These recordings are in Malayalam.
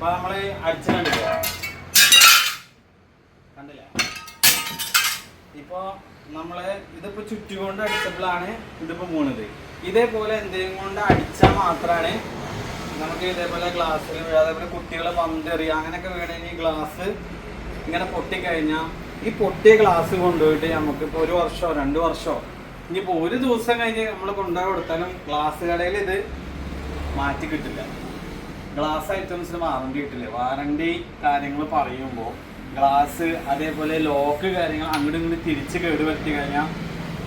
അപ്പൊ നമ്മൾ അടിച്ചിട്ടുണ്ട് കണ്ടില്ലേ? ഇപ്പോ നമ്മൾ ഇതിപ്പോ ചുറ്റുകൊണ്ട് അടിച്ചപ്പോഴാണ് ഇതിപ്പോ പോണത് ഇതേപോലെ എന്തെങ്കിലും കൊണ്ട് അടിച്ചാൽ മാത്രമാണ് നമുക്ക് ഇതേപോലെ ഗ്ലാസ്സിൽ വീഴുക അതേപോലെ കുട്ടികളെ പന്തെറിയുക അങ്ങനെയൊക്കെ വീണെങ്കിൽ ഗ്ലാസ് ഇങ്ങനെ പൊട്ടിക്കഴിഞ്ഞാൽ ഈ പൊട്ടിയ ഗ്ലാസ് കൊണ്ടുപോയിട്ട് നമുക്കിപ്പോൾ ഒരു വർഷമോ രണ്ട് വർഷമോ ഇനിയിപ്പോൾ ഒരു ദിവസം കഴിഞ്ഞ് നമ്മൾ കൊണ്ടുപോയി കൊടുത്താലും ഗ്ലാസ് കടയിൽ ഇത് മാറ്റി കിട്ടില്ല. ഗ്ലാസ് ഐറ്റംസിന് വാറണ്ടി കിട്ടില്ല? വാറണ്ടി കാര്യങ്ങൾ പറയുമ്പോൾ ഗ്ലാസ് അതേപോലെ ലോക്ക് കാര്യങ്ങൾ അങ്ങോട്ടും ഇങ്ങോട്ട് തിരിച്ച് കേടുവരുത്തി കഴിഞ്ഞാൽ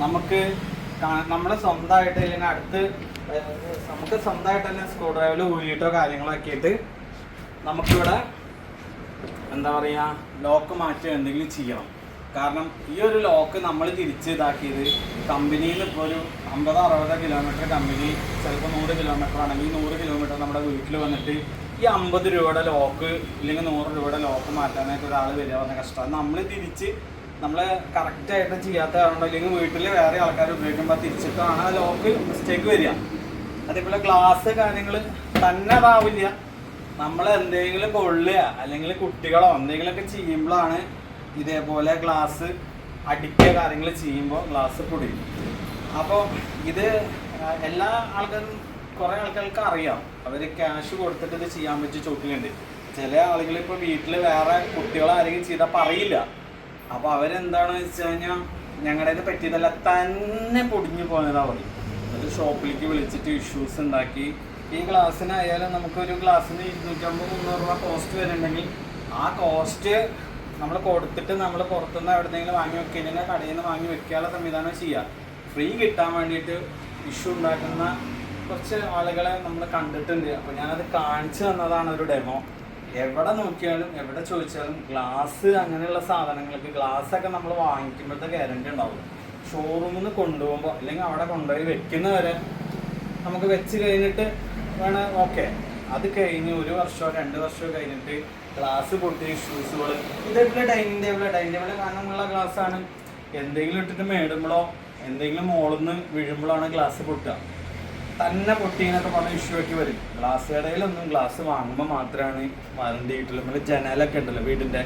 നമുക്ക് നമ്മുടെ സ്വന്തമായിട്ട് അല്ലെങ്കിൽ അടുത്ത് നമുക്ക് സ്വന്തമായിട്ട് തന്നെ സ്ക്രൂ ഡ്രൈവർ ഊരിയിട്ടോ കാര്യങ്ങളോ ആക്കിയിട്ട് നമുക്കിവിടെ എന്താ പറയുക ലോക്ക് മാറ്റി എന്തെങ്കിലും ചെയ്യണം. കാരണം ഈ ഒരു ലോക്ക് നമ്മൾ തിരിച്ച് ഇതാക്കിയത് കമ്പനിയിൽ ഇപ്പോൾ ഒരു അമ്പതോ അറുപതോ കിലോമീറ്റർ കമ്പനി ചിലപ്പോൾ നൂറ് കിലോമീറ്റർ ആണെങ്കിൽ നൂറ് കിലോമീറ്റർ നമ്മുടെ വീട്ടിൽ വന്നിട്ട് ഈ അമ്പത് രൂപയുടെ ലോക്ക് ഇല്ലെങ്കിൽ നൂറ് രൂപയുടെ ലോക്ക് മാറ്റാനായിട്ട് ഒരാൾ വരിക പറഞ്ഞ കഷ്ടം. നമ്മൾ തിരിച്ച് നമ്മൾ കറക്റ്റായിട്ട് ചെയ്യാത്ത കാരണം ഇല്ലെങ്കിൽ വീട്ടിൽ വേറെ ആൾക്കാർ ഉപയോഗിക്കുമ്പോൾ തിരിച്ചിട്ടാണ് ആ ലോക്ക് മിസ്റ്റേക്ക് വരിക. അതേപോലെ ഗ്ലാസ് കാര്യങ്ങൾ തന്നെ അതാവില്ല നമ്മൾ എന്തെങ്കിലും കൊള്ളുക അല്ലെങ്കിൽ കുട്ടികളോ എന്തെങ്കിലുമൊക്കെ ചെയ്യുമ്പോഴാണ് ഇതേപോലെ ഗ്ലാസ് അടിക്കുക കാര്യങ്ങൾ ചെയ്യുമ്പോൾ ഗ്ലാസ് പൊടിയും അപ്പോൾ ഇത് എല്ലാ ആൾക്കാരും കുറേ ആൾക്കാർക്ക് അറിയാം. അവർ ക്യാഷ് കൊടുത്തിട്ട് ഇത് ചെയ്യാൻ പറ്റിയ ചോട്ടിലുണ്ട്. ചില ആളുകൾ ഇപ്പോൾ വീട്ടിൽ വേറെ കുട്ടികളാരെങ്കിലും ചെയ്താൽ പറയില്ല. അപ്പോൾ അവരെന്താണെന്ന് വെച്ച് കഴിഞ്ഞാൽ ഞങ്ങളുടെ ഇത് പറ്റിയതല്ല തന്നെ പൊടിഞ്ഞു പോയതാണ് പറയും എന്നിട്ട് ഷോപ്പിലേക്ക് വിളിച്ചിട്ട് ഇഷ്യൂസ് ഉണ്ടാക്കി. ഈ ഗ്ലാസ്സിനായാലും നമുക്കൊരു ഗ്ലാസ്സിന് ഇരുന്നൂറ്റമ്പത് മുന്നൂറ് രൂപ കോസ്റ്റ് വരുന്നുണ്ടെങ്കിൽ ആ കോസ്റ്റ് നമ്മൾ കൊടുത്തിട്ട് നമ്മൾ പുറത്തുനിന്ന് എവിടെന്നെങ്കിലും വാങ്ങി വെക്കുകയാണെങ്കിൽ കടയിൽ നിന്ന് വാങ്ങി വെക്കാനുള്ള സംവിധാനം ചെയ്യുക ഫ്രീ കിട്ടാൻ വേണ്ടിയിട്ട് ഇഷ്യൂ ഉണ്ടാക്കുന്ന കുറച്ച് ആളുകളെ നമ്മൾ കണ്ടിട്ടുണ്ട്. അപ്പോൾ ഞാനത് കാണിച്ചു തന്നതാണ് ഒരു ഡെമോ എവിടെ നോക്കിയാലും എവിടെ ചോദിച്ചാലും ഗ്ലാസ് അങ്ങനെയുള്ള സാധനങ്ങൾക്ക് ഗ്ലാസ് ഒക്കെ നമ്മൾ വാങ്ങിക്കുമ്പോഴത്തെ ഗ്യാരണ്ടി ഉണ്ടാവും. ഷോറൂമിൽ നിന്ന് കൊണ്ടുപോകുമ്പോൾ അല്ലെങ്കിൽ അവിടെ കൊണ്ടുപോയി വെക്കുന്നവരെ നമുക്ക് വെച്ച് കഴിഞ്ഞിട്ട് വേണം ഓക്കെ അത് കഴിഞ്ഞ് ഒരു വർഷമോ രണ്ട് വർഷമോ കഴിഞ്ഞിട്ട് ഗ്ലാസ് പൊട്ടിയ ഷൂസുകൾ ഇതേപോലെ dining table dining table glass ആണ്. എന്തെങ്കിലും ഇട്ടിട്ട് മേടുമ്പോഴോ എന്തെങ്കിലും മോളിൽ നിന്ന് വീഴുമ്പോഴാണ് ഗ്ലാസ് പൊട്ടുക. തന്നെ പൊട്ടിയെന്നൊക്കെ പറഞ്ഞ ഇഷ്യൂ ഒക്കെ വരും. ഗ്ലാസ് കടയിലൊന്നും ഗ്ലാസ് വാങ്ങുമ്പോൾ മാത്രമാണ് വാറണ്ടി കിട്ടുള്ളൂ നമ്മൾ ജനലൊക്കെ ഉണ്ടല്ലോ വീടിന്റെ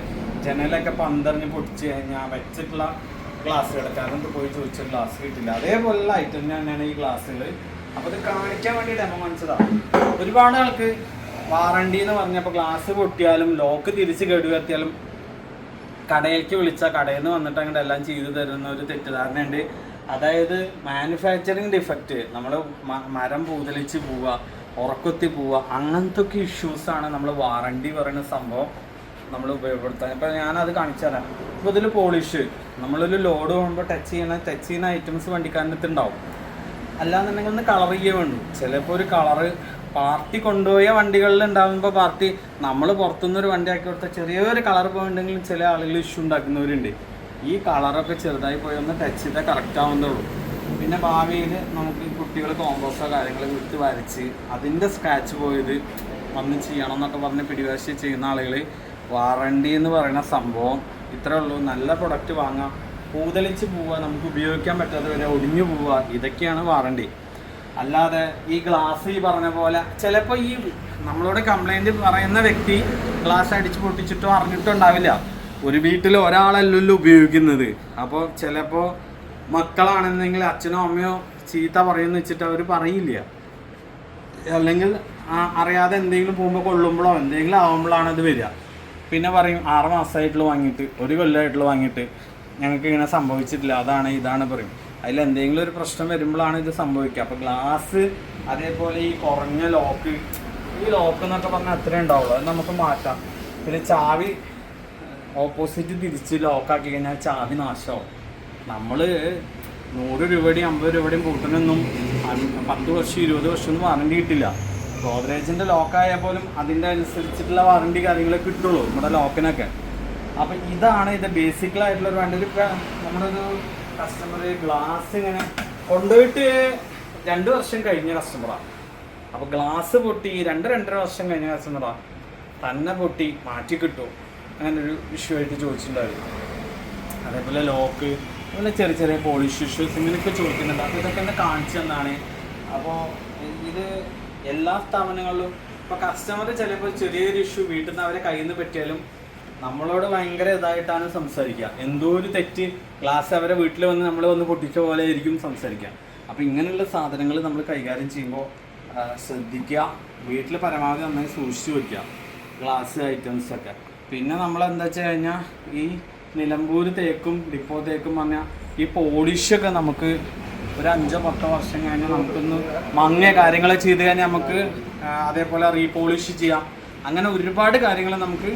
ജനലൊക്കെ പന്തറിഞ്ഞ് പൊട്ടിച്ച് കഴിഞ്ഞാൽ വെച്ചിട്ടുള്ള ഗ്ലാസ് കടക്കാരൻ പോയി ചോദിച്ച ഗ്ലാസ് കിട്ടില്ല. അതേപോലുള്ള ഐറ്റം തന്നെയാണ് ഈ ഗ്ലാസ്സുകൾ അപ്പോൾ ഇത് കാണിക്കാൻ വേണ്ടി ഡെമോ കാണിച്ചതാണ് ഒരുപാട് ആൾക്ക് വാറണ്ടി എന്ന് പറഞ്ഞപ്പോൾ ഗ്ലാസ് പൊട്ടിയാലും ലോക്ക് തിരിച്ച് കേടുവരുത്തിയാലും കടയിലേക്ക് വിളിച്ചാൽ കടയിൽ നിന്ന് വന്നിട്ട് അങ്ങോട്ട് എല്ലാം ചെയ്തു തരുന്ന ഒരു തെറ്റിദ്ധാരണയുണ്ട്. അതായത് മാനുഫാക്ചറിങ് ഡിഫക്റ്റ് നമ്മൾ മരം പൂതലിച്ച് പോവുക ഉറക്കത്തി പോവുക അങ്ങനത്തെ ഒക്കെ ഇഷ്യൂസാണ് നമ്മൾ വാറണ്ടി പറയുന്ന സംഭവം നമ്മൾ ഉപയോഗപ്പെടുത്താൻ. ഇപ്പം ഞാനത് കാണിച്ചു തരാം. ഇപ്പോൾ ഇതിൽ പോളിഷ് നമ്മളൊരു ലോഡ് പോകുമ്പോൾ ടച്ച് ചെയ്യുന്ന ടച്ച് ചെയ്യുന്ന ഐറ്റംസ് വണ്ടിക്കാരനത്തുണ്ടാവും അല്ലാന്നുണ്ടെങ്കിൽ ഒന്ന് കളർ ചെയ്യേ വേണ്ടു. ചിലപ്പോൾ ഒരു കളറ് പാർട്ടി കൊണ്ടുപോയ വണ്ടികളിൽ ഉണ്ടാകുമ്പോൾ പാർട്ടി നമ്മൾ പുറത്തുനിന്ന് ഒരു വണ്ടി ആക്കി കൊടുത്താൽ ചെറിയൊരു കളർ പോയിട്ടുണ്ടെങ്കിലും ചില ആളുകൾ ഇഷ്യൂ ഉണ്ടാക്കുന്നവരുണ്ട്. ഈ കളറൊക്കെ ചെറുതായി പോയി ഒന്ന് ടച്ച് ചെയ്താൽ കറക്റ്റ് ആവുന്നുള്ളൂ പിന്നെ ഭാവിയിൽ നമുക്ക് ഈ കുട്ടികൾ കോമ്പോസോ കാര്യങ്ങൾ വിട്ട് വരച്ച് അതിന്റെ സ്ക്രാച്ച് പോയത് വന്ന് ചെയ്യണം എന്നൊക്കെ പറഞ്ഞ് പിടിവാശി ചെയ്യുന്ന ആളുകൾ വാറണ്ടി എന്ന് പറയുന്ന സംഭവം ഇത്രേ ഉള്ളൂ. നല്ല പ്രൊഡക്റ്റ് വാങ്ങാം. പൂതലിച്ച് പോവുക. നമുക്ക് ഉപയോഗിക്കാൻ പറ്റാതെ വരെ ഒടിഞ്ഞു പോവുക. ഇതൊക്കെയാണ് വാറണ്ടി അല്ലാതെ ഈ ഗ്ലാസ് ഈ പറഞ്ഞ പോലെ ചിലപ്പോൾ ഈ നമ്മളോട് കംപ്ലൈന്റ് പറയുന്ന വ്യക്തി ഗ്ലാസ് അടിച്ചു പൊട്ടിച്ചിട്ടോ അറിഞ്ഞിട്ടോ ഉണ്ടാവില്ല. ഒരു വീട്ടിൽ ഒരാളല്ലല്ലോ ഉപയോഗിക്കുന്നത്. അപ്പോൾ ചിലപ്പോൾ മക്കളാണെന്നെങ്കിൽ അച്ഛനോ അമ്മയോ ചീത്ത പറയുമെന്ന് വെച്ചിട്ട് അവർ പറയില്ല. അല്ലെങ്കിൽ അറിയാതെ എന്തെങ്കിലും പോകുമ്പോൾ കൊള്ളുമ്പോഴോ എന്തെങ്കിലും ആവുമ്പോഴാണ് അത് വരിക. പിന്നെ പറയും ആറ് മാസമായിട്ടുള്ള വാങ്ങിയിട്ട് ഒരു കൊല്ലമായിട്ടുള്ള വാങ്ങിയിട്ട്. ഞങ്ങൾക്ക് ഇങ്ങനെ സംഭവിച്ചിട്ടില്ല. അതാണ് ഇതാണ് പറയും. അതിൽ എന്തെങ്കിലും ഒരു പ്രശ്നം വരുമ്പോഴാണ് ഇത് സംഭവിക്കുക. അപ്പോൾ ഗ്ലാസ് അതേപോലെ ഈ കുറഞ്ഞ ലോക്ക് ഈ ലോക്ക് എന്നൊക്കെ പറഞ്ഞാൽ അത്രേ ഉണ്ടാവുള്ളൂ. അത് നമുക്ക് മാറ്റാം. പിന്നെ ചാവി ഓപ്പോസിറ്റ് തിരിച്ച് ലോക്കാക്കി കഴിഞ്ഞാൽ ചാവി നാശമാവും നമ്മൾ നൂറ് രൂപയുടെയും അമ്പത് രൂപയുടെയും കൂട്ടണമെന്നും പത്ത് വർഷം ഇരുപത് വർഷം ഒന്നും വാറണ്ടി കിട്ടില്ല. ഗോദ്രേജിന്റെ ലോക്കായാൽ പോലും അതിന്റെ അനുസരിച്ചിട്ടുള്ള വാറണ്ടി കാര്യങ്ങളൊക്കെ കിട്ടുള്ളൂ നമ്മുടെ ലോക്കിനൊക്കെ അപ്പം ഇതാണ് ഇത് ബേസിക്കലായിട്ടുള്ള ഒരു വണ്ടി നമ്മുടെ ഒരു കസ്റ്റമർ ഗ്ലാസ് ഇങ്ങനെ കൊണ്ടുപോയിട്ട് രണ്ട് വർഷം കഴിഞ്ഞ കസ്റ്റമറാണ് അപ്പോൾ ഗ്ലാസ് പൊട്ടി രണ്ട് രണ്ടര വർഷം കഴിഞ്ഞ കസ്റ്റമറാണ് തന്നെ പൊട്ടി മാറ്റി കിട്ടും അങ്ങനെ ഒരു ഇഷ്യൂ ആയിട്ട് ചോദിച്ചിട്ടുണ്ടായിരുന്നു. അതേപോലെ ലോക്ക് അതുപോലെ ചെറിയ ചെറിയ പോളിഷ് ഇഷ്യൂസ് ഇങ്ങനെയൊക്കെ ചോദിക്കുന്നുണ്ട്. അപ്പോൾ ഇതൊക്കെ എന്നെ കാണിച്ചു തന്നാണ്. അപ്പോൾ ഇത് എല്ലാ സ്ഥാപനങ്ങളിലും ഇപ്പൊ കസ്റ്റമർ ചിലപ്പോൾ ചെറിയൊരു ഇഷ്യൂ വീട്ടിൽ നിന്ന് അവരെ കയ്യിൽ നിന്ന് പറ്റിയാലും നമ്മളോട് ഭയങ്കര ഇതായിട്ടാണ് സംസാരിക്കുക. എന്തോ ഒരു തെറ്റ് ക്ലാസ് അവരെ വീട്ടിൽ വന്ന് നമ്മൾ വന്ന് പൊട്ടിച്ച പോലെ ആയിരിക്കും സംസാരിക്കുക. അപ്പോൾ ഇങ്ങനെയുള്ള സാധനങ്ങൾ നമ്മൾ കൈകാര്യം ചെയ്യുമ്പോൾ ശ്രദ്ധിക്കുക. വീട്ടിൽ പരമാവധി നന്നായി സൂക്ഷിച്ചു വയ്ക്കുക ഗ്ലാസ് ഐറ്റംസ് ഒക്കെ. പിന്നെ നമ്മൾ എന്താ വെച്ച് കഴിഞ്ഞാൽ ഈ നിലമ്പൂർ തേക്കും ഡിപ്പോ തേക്കും പറഞ്ഞാൽ ഈ പോളിഷൊക്കെ നമുക്ക് ഒരു അഞ്ചോ പത്തോ വർഷം കഴിഞ്ഞാൽ നമുക്കൊന്ന് മങ്ങിയ കാര്യങ്ങളെ ചെയ്ത് കഴിഞ്ഞാൽ നമുക്ക് അതേപോലെ റീപോളിഷ് ചെയ്യാം. അങ്ങനെ ഒരുപാട് കാര്യങ്ങൾ നമുക്ക്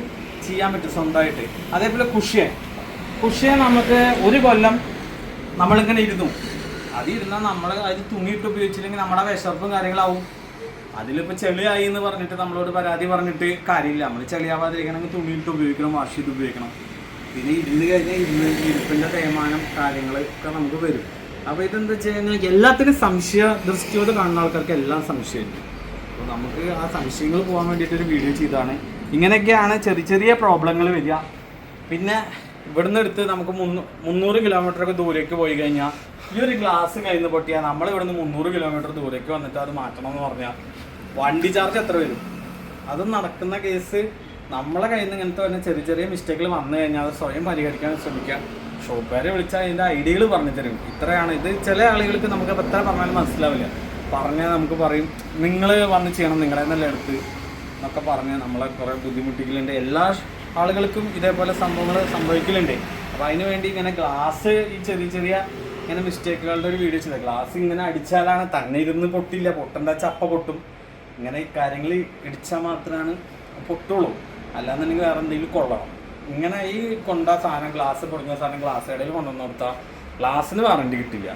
ചെയ്യാൻ പറ്റും സ്വന്തമായിട്ട്. അതേപോലെ കുഷ്യ കുഷ്യ നമുക്ക് ഒരു കൊല്ലം നമ്മളിങ്ങനെ ഇരുന്നു. അതിരുന്നാൽ നമ്മൾ അത് തുണിയിട്ട് ഉപയോഗിച്ചില്ലെങ്കിൽ നമ്മുടെ വിശപ്പും കാര്യങ്ങളാവും. അതിലിപ്പോൾ ചെളിയായി എന്ന് പറഞ്ഞിട്ട് നമ്മളോട് പരാതി പറഞ്ഞിട്ട് കാര്യമില്ല. നമ്മൾ ചെളിയാവാതിരിക്കണമെങ്കിൽ തുണിയിട്ട് ഉപയോഗിക്കണം വാഷ് ചെയ്ത് ഉപയോഗിക്കണം. പിന്നെ ഇരുന്ന് കഴിഞ്ഞാൽ ഇരുന്ന് ഇരിപ്പിന്റെ തേമാനം കാര്യങ്ങൾ ഒക്കെ നമുക്ക് വരും. അപ്പോൾ ഇതെന്താ വെച്ച് കഴിഞ്ഞാൽ എല്ലാത്തിനും സംശയ ദൃഷ്ടിയോട് കാണുന്ന ആൾക്കാർക്ക് എല്ലാം സംശയമുണ്ട്. അപ്പോൾ നമുക്ക് ആ സംശയങ്ങൾ പോകാൻ വേണ്ടിയിട്ടൊരു വീഡിയോ ചെയ്തതാണ്. ഇങ്ങനെയൊക്കെയാണ് ചെറിയ ചെറിയ പ്രോബ്ലങ്ങൾ വരിക. പിന്നെ ഇവിടുന്ന് എടുത്ത് നമുക്ക് മുന്നൂ മുന്നൂറ് കിലോമീറ്റർ ഒക്കെ ദൂരേക്ക് പോയി കഴിഞ്ഞാൽ ഈ ഒരു ഗ്ലാസ് നിന്ന് പൊട്ടിയാൽ നമ്മൾ ഇവിടുന്ന് മുന്നൂറ് കിലോമീറ്റർ ദൂരേക്ക് വന്നിട്ട് അത് മാറ്റണം എന്ന് പറഞ്ഞാൽ വണ്ടി ചാർജ് എത്ര വരും? അത് നടക്കുന്ന കേസ് നമ്മളെ കയ്യിൽ നിന്ന് ഇങ്ങനത്തെ തന്നെ ചെറിയ ചെറിയ മിസ്റ്റേക്കുകൾ വന്നു കഴിഞ്ഞാൽ അത് സ്വയം പരിഹരിക്കാൻ ശ്രമിക്കുക. ഷോപ്പുകാരെ വിളിച്ചാൽ അതിന്റെ ഐഡിയകൾ പറഞ്ഞു തരും. ഇത്രയാണ്. ഇത് ചില ആളുകൾക്ക് നമുക്ക് എത്ര പറഞ്ഞാലും മനസ്സിലാവില്ല. പറഞ്ഞാൽ നമുക്ക് പറയും നിങ്ങൾ വന്ന് ചെയ്യണം നിങ്ങളെ നല്ല എടുത്ത്. എന്നൊക്കെ പറഞ്ഞ് നമ്മളെ കുറേ ബുദ്ധിമുട്ടിക്കലുണ്ട്. എല്ലാ ആളുകൾക്കും ഇതേപോലെ സംഭവങ്ങൾ സംഭവിക്കലുണ്ട്. അപ്പോൾ അതിന് വേണ്ടി ഇങ്ങനെ ഗ്ലാസ് ഈ ചെറിയ ചെറിയ ഇങ്ങനെ മിസ്റ്റേക്കുകളുടെ ഒരു വീഡിയോ ചെയ്തത് ഗ്ലാസ് ഇങ്ങനെ അടിച്ചാലാണ് തന്നെ ഇരുന്ന് പൊട്ടില്ല. പൊട്ടണ്ട ചപ്പ പൊട്ടും. ഇങ്ങനെ കാര്യങ്ങൾ ഇടിച്ചാൽ മാത്രമാണ് പൊട്ടുള്ളൂ. അല്ലാന്നുണ്ടെങ്കിൽ വേറെ എന്തെങ്കിലും കൊള്ളണം. ഇങ്ങനെ ഈ കൊണ്ട സാധനം ഗ്ലാസ് പൊടിഞ്ഞ സാധനം ഗ്ലാസ് ഇടയിൽ കൊണ്ടുവന്ന് കൊടുത്താൽ ഗ്ലാസ്സിന് വാറണ്ടി കിട്ടില്ല.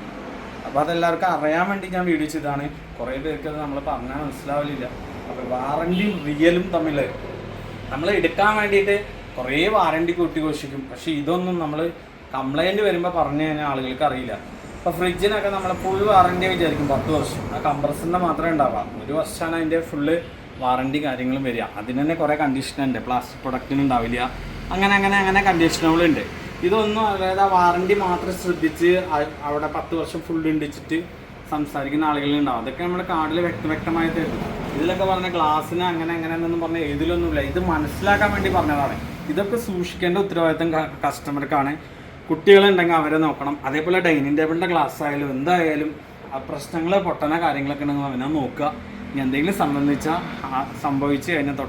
അപ്പോൾ അതെല്ലാവർക്കും അറിയാൻ വേണ്ടി ഞാൻ വീഡിയോ ചെയ്തതാണ് കുറേ പേർക്ക് അത് നമ്മൾ പറഞ്ഞാൽ മനസ്സിലാവില്ല അപ്പോൾ വാറണ്ടിയും റിയലും തമ്മിൽ നമ്മൾ എടുക്കാൻ വേണ്ടിയിട്ട് കുറേ വാറണ്ടി കൂട്ടി ഘോഷിക്കും പക്ഷേ ഇതൊന്നും നമ്മൾ കംപ്ലൈന്റ് വരുമ്പോൾ പറഞ്ഞു കഴിഞ്ഞാൽ ആളുകൾക്ക് അറിയില്ല. ഇപ്പോൾ ഫ്രിഡ്ജിനൊക്കെ നമ്മൾ ഫുൾ വാറണ്ടി വിചാരിക്കും പത്ത് വർഷം. ആ കംപ്രസറിന്റെ മാത്രമേ ഉണ്ടാവുക. ഒരു വർഷമാണ് അതിന്റെ ഫുള്ള് വാറണ്ടി കാര്യങ്ങളും വരിക. അതിന് തന്നെ കുറേ കണ്ടീഷൻ ഉണ്ട്. പ്ലാസ്റ്റിക് പ്രൊഡക്റ്റിന് ഉണ്ടാവില്ല. അങ്ങനെ അങ്ങനെ അങ്ങനെ കണ്ടീഷനുകളുണ്ട് ഇതൊന്നും അതായത് ആ വാറണ്ടി മാത്രം ശ്രദ്ധിച്ച് അവിടെ പത്ത് വർഷം ഫുൾ ഉണ്ടിച്ചിട്ട് സംസാരിക്കുന്ന ആളുകളുണ്ടാവും. അതൊക്കെ നമ്മുടെ കാർഡിൽ വ്യക്ത വ്യക്തമായി തരും ഇതിലൊക്കെ പറഞ്ഞ ഗ്ലാസ്സിന് അങ്ങനെ അങ്ങനെ എന്നൊന്നും പറഞ്ഞ ഏതിലൊന്നുമില്ല ഇത് മനസ്സിലാക്കാൻ വേണ്ടി പറഞ്ഞതാണ്. ഇതൊക്കെ സൂക്ഷിക്കേണ്ട ഉത്തരവാദിത്തം കസ്റ്റമർക്കാണ് കുട്ടികളുണ്ടെങ്കിൽ അവരെ നോക്കണം. അതേപോലെ ഡൈനിങ് ടേബിളിന്റെ ഗ്ലാസ് ആയാലും എന്തായാലും പ്രശ്നങ്ങൾ പൊട്ടണ കാര്യങ്ങളൊക്കെ ഉണ്ടെങ്കിൽ അവനെ നോക്കുക. ഇനി എന്തെങ്കിലും സംബന്ധിച്ച സംഭവിച്ച് കഴിഞ്ഞാൽ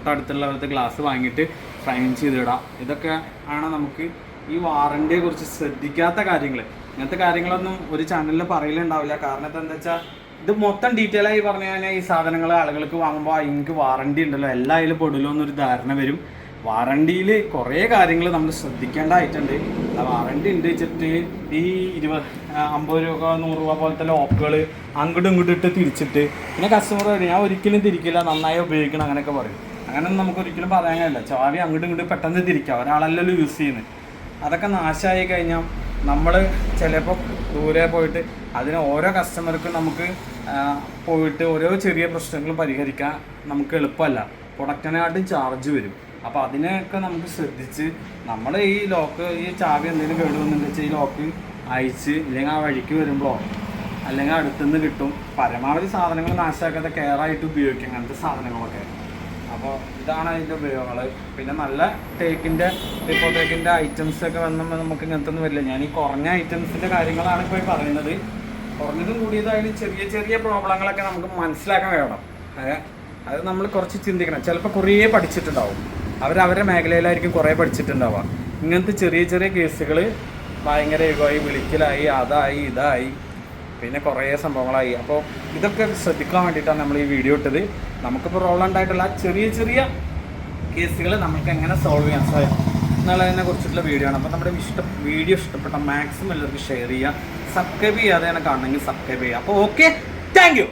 അവരുടെ ഗ്ലാസ് വാങ്ങിയിട്ട് ഫ്രൈൻ ചെയ്തിടാം. ഇതൊക്കെ ആണ് നമുക്ക് ഈ വാറണ്ടിയെ കുറിച്ച് ശ്രദ്ധിക്കാത്ത കാര്യങ്ങൾ ഇങ്ങനത്തെ കാര്യങ്ങളൊന്നും ഒരു ചാനലിൽ പറയലുണ്ടാവില്ല. കാരണം എന്താ വെച്ചാൽ ഇത് മൊത്തം ഡീറ്റെയിൽ ആയി പറഞ്ഞു കഴിഞ്ഞാൽ ഈ സാധനങ്ങൾ ആളുകൾക്ക് വാങ്ങുമ്പോൾ എനിക്ക് വാറണ്ടി ഉണ്ടല്ലോ. എല്ലാ അതിൽ പെടില്ലോ എന്നൊരു ധാരണ വരും. വാറണ്ടിയിൽ കുറേ കാര്യങ്ങൾ നമ്മൾ ശ്രദ്ധിക്കേണ്ടതായിട്ടുണ്ട് വാറണ്ടി ഉണ്ട് വെച്ചിട്ട് ഈ ഇരുപത് അമ്പത് രൂപ നൂറ് രൂപ പോലത്തെ ലോക്കുകൾ അങ്ങോട്ടും ഇങ്ങോട്ടും ഇട്ട് തിരിച്ചിട്ട് പിന്നെ കസ്റ്റമർ പറയും ഞാൻ ഒരിക്കലും തിരിക്കില്ല നന്നായി ഉപയോഗിക്കണം അങ്ങനെയൊക്കെ പറയും. അങ്ങനെ നമുക്ക് ഒരിക്കലും പറയാൻ കഴിയില്ല. ചാവി അങ്ങോട്ടും ഇങ്ങോട്ടും പെട്ടെന്ന് തിരിക്കാം. ഒരാളല്ലല്ലോ യൂസ് ചെയ്യുന്നത്. അതൊക്കെ നാശമായി കഴിഞ്ഞാൽ നമ്മൾ ചിലപ്പോൾ ദൂരെ പോയിട്ട് അതിന് ഓരോ കസ്റ്റമർക്കും നമുക്ക് പോയിട്ട് ഓരോ ചെറിയ പ്രശ്നങ്ങൾ പരിഹരിക്കാൻ നമുക്ക് എളുപ്പമല്ല. പ്രൊഡക്റ്റിനായിട്ടും ചാർജ് വരും. അപ്പോൾ അതിനെയൊക്കെ നമുക്ക് ശ്രദ്ധിച്ച് നമ്മൾ ഈ ലോക്ക് ഈ ചാവി എന്തെങ്കിലും കേടുവെന്നുണ്ടെന്ന് വെച്ചാൽ ഈ ലോക്ക് അയച്ച് ഇല്ലെങ്കിൽ ആ വഴിക്ക് വരുമ്പോൾ അല്ലെങ്കിൽ അടുത്തുനിന്ന് കിട്ടും. പരമാവധി സാധനങ്ങൾ നാശമാക്കാതെ കെയർ ആയിട്ട് ഉപയോഗിക്കും അങ്ങനത്തെ സാധനങ്ങളൊക്കെ. അപ്പോൾ ഇതാണ് അതിന്റെ ഉപയോഗങ്ങൾ പിന്നെ നല്ല തേക്കിന്റെ ഇപ്പോൾ തേക്കിന്റെ ഐറ്റംസ് ഒക്കെ വന്നുമ്പോൾ നമുക്ക് ഇങ്ങനത്തെ ഒന്നും വരില്ല. ഞാൻ ഈ കുറഞ്ഞ ഐറ്റംസിന്റെ കാര്യങ്ങളാണ് ഇപ്പോൾ പറയുന്നത്. കുറഞ്ഞതും കൂടിയതായാലും ചെറിയ ചെറിയ പ്രോബ്ലങ്ങളൊക്കെ നമുക്ക് മനസ്സിലാക്കാൻ വേണം? അത് നമ്മൾ കുറച്ച് ചിന്തിക്കണം. ചിലപ്പോൾ കുറേ പഠിച്ചിട്ടുണ്ടാവും. അവർ അവരുടെ മേഖലയിലായിരിക്കും കുറേ പഠിച്ചിട്ടുണ്ടാവുക. ഇങ്ങനത്തെ ചെറിയ ചെറിയ കേസുകൾ ഭയങ്കര യുഗമായി വിളിക്കലായി അതായി ഇതായി. പിന്നെ കുറേ സംഭവങ്ങളായി. അപ്പോൾ ഇതൊക്കെ ശ്രദ്ധിക്കാൻ വേണ്ടിയിട്ടാണ് നമ്മൾ ഈ വീഡിയോ ഇട്ടത്. നമുക്കിപ്പോൾ ആ ചെറിയ ചെറിയ കേസുകൾ നമുക്ക് എങ്ങനെ സോൾവ് ചെയ്യാൻ സാധിക്കും എന്നുള്ളതിനെ കുറിച്ചിട്ടുള്ള വീഡിയോ ആണ്. അപ്പോൾ നമ്മുടെ ഇഷ്ടം വീഡിയോ ഇഷ്ടപ്പെട്ട മാക്സിമം എല്ലാവർക്കും ഷെയർ ചെയ്യുക. സബ്സ്ക്രൈബ് ചെയ്യാതെയാണ് കാണണമെങ്കിൽ സബ്സ്ക്രൈബ് ചെയ്യുക. അപ്പോൾ ഓക്കെ താങ്ക്